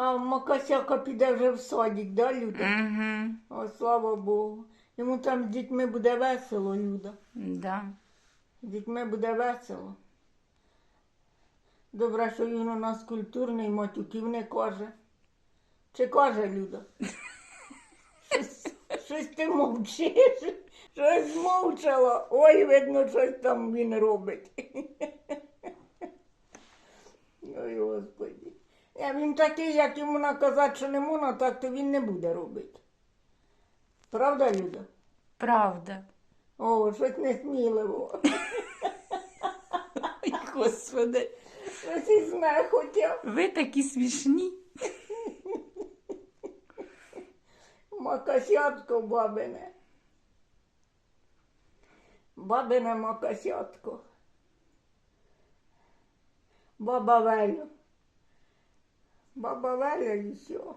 А Макасяка піде вже в садик, да, Люда? Угу. О, слава Богу. Йому там з дітьми буде весело, Люда. Да. З дітьми буде весело. Добре, що він у нас культурний, матюків не каже. Чи каже Люда? Щось, щось ти мовчиш. Щось мовчала. Ой, видно, щось там він робить. Ой, Господи. А він такий, як йому наказати, що не можна, так то він не буде робити. Правда, Люда? Правда. О, щось несміливо. Ой, Господи. Щось із хотів. Ви такі смішні. Макасятко бабине. Бабине макасятко. Баба Велю. Баба Валя еще.